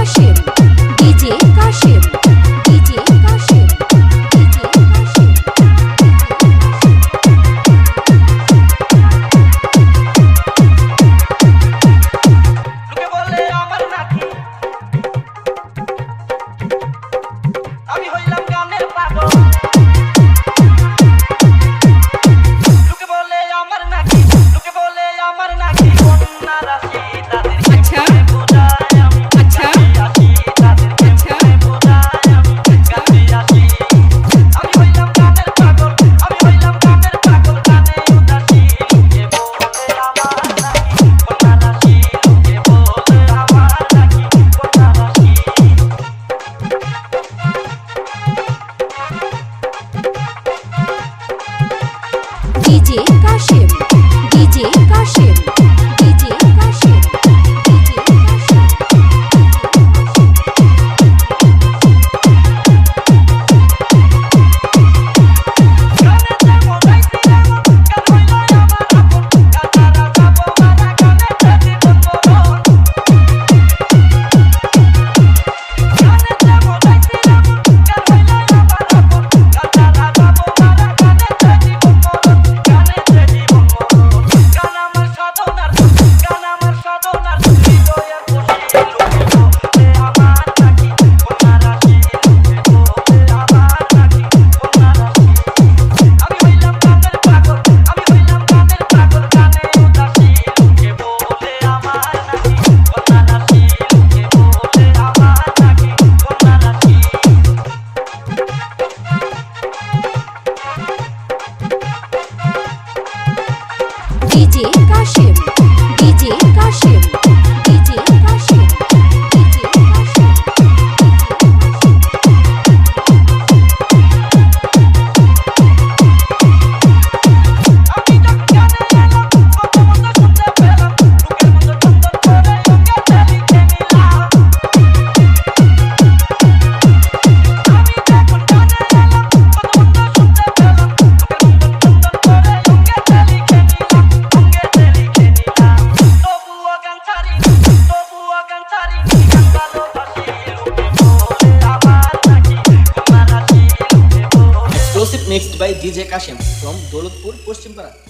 machine. ship. DJ Kashem Joseph mixed by J Kashem from Daulatpur Paschimpara